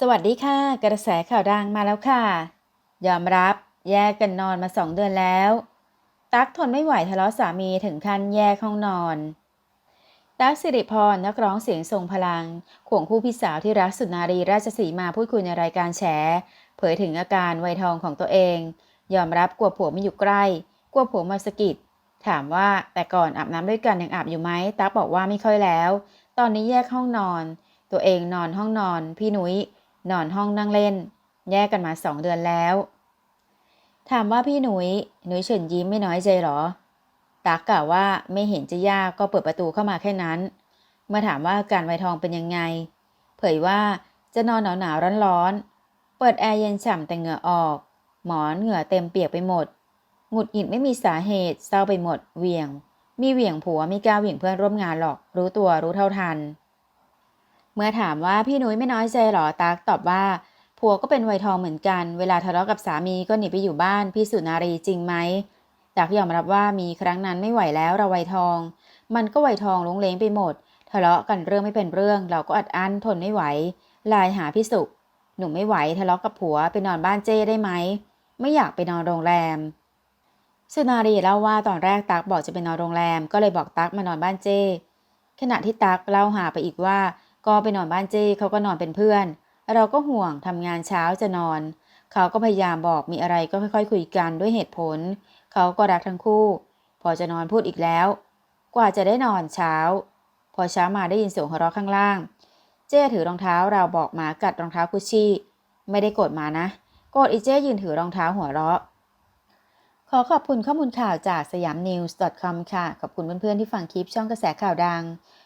สวัสดีค่ะ กระแสข่าวดังมาแล้วค่ะ ยอมรับแยกกันนอนมาสองเดือนแล้ว ตั๊กทนไม่ไหวทะเลาะสามีถึงขั้นแยกห้องนอน ตั๊กสิริพรนักร้องเสียงทรงพลังข่วงคู่พี่สาวที่รักสุนารีราชสีมาพูดคุยในรายการแฉ เผยถึงอาการวัยทองของตัวเอง ยอมรับกลัวผัวไม่อยู่ใกล้ กลัวผัวมาสกิดถามว่าแต่ก่อนอาบน้ำด้วยกันยังอาบอยู่ไหมตั๊กบอกว่าไม่ค่อยแล้ว ตอนนี้แยกห้องนอน ตัวเองนอนห้องนอน พี่นุ้ย นอนห้องนั่งเล่น แยกกันมาสองเดือนแล้ว ถามว่าพี่หนุยหนุยเฉินยิ้มไม่น้อยใจหรอตักกล่าวว่าไม่เห็นจะยากก็เปิดประตูเข้ามาแค่นั้น เมื่อถามว่าการไวทองเป็นยังไง เผยว่าจะนอนหนาวหนาวร้อนร้อนๆ เปิดแอร์เย็นฉ่ำแต่เหงื่อออก หมอนเหงื่อเต็มเปียกไปหมด หงุดหงิดไม่มีสาเหตุเศร้าไปหมดเหวี่ยง มีเหวี่ยงผัวไม่กล้าเหวี่ยงเพื่อนร่วมงานหรอก รู้ตัวรู้เท่าทัน เมื่อถามว่าพี่นุ้ยไม่น้อยใจหรอตักตอบว่าผัวก็เป็นวัยทองเหมือนกัน เวลาทะเลาะกับสามีก็หนีไปอยู่บ้านพี่สุนารีจริงไหมตักยอมรับว่ามีครั้งนั้นไม่ไหวแล้วเราวัยทอง มันก็วัยทองลงเลงไปหมด ทะเลาะกันเรื่องไม่เป็นเรื่อง เราก็อัดอั้นทนไม่ไหวไลายหาพี่สุหนุ่มไม่ไหวทะเลาะกับผัวไปนอนบ้านเจ้ได้ไหมไม่อยากไปนอนโรงแรม สุนารีเล่าว่าตอนแรกตักบอกจะไปนอนโรงแรม ก็เลยบอกตักมานอนบ้านเจ้ขณะที่ตักเล่าหาไปอีกว่า ก็ไปนอนบ้านเจ้เขาก็นอนเป็นเพื่อน เราก็ห่วงทำงานเช้าจะนอน เขาก็พยายามบอกมีอะไรก็ค่อย ๆ คุยกันด้วยเหตุผล เขาก็รักทั้งคู่ พอจะนอนพูดอีกแล้ว กว่าจะได้นอนเช้า พอเช้ามาได้ยินเสียงหัวเราะข้างล่าง เจ้ถือรองเท้าเราบอกหมากัดรองเท้ากุชชี่ ไม่ได้โกรธมานะ โกรธอีเจ้ยืนถือรองเท้าหัวเราะขอขอบคุณข้อมูลข่าวจากสยามนิวส์ .com ค่ะ ขอบคุณเพื่อนๆที่ฟังคลิปช่องกระแสข่าวดัง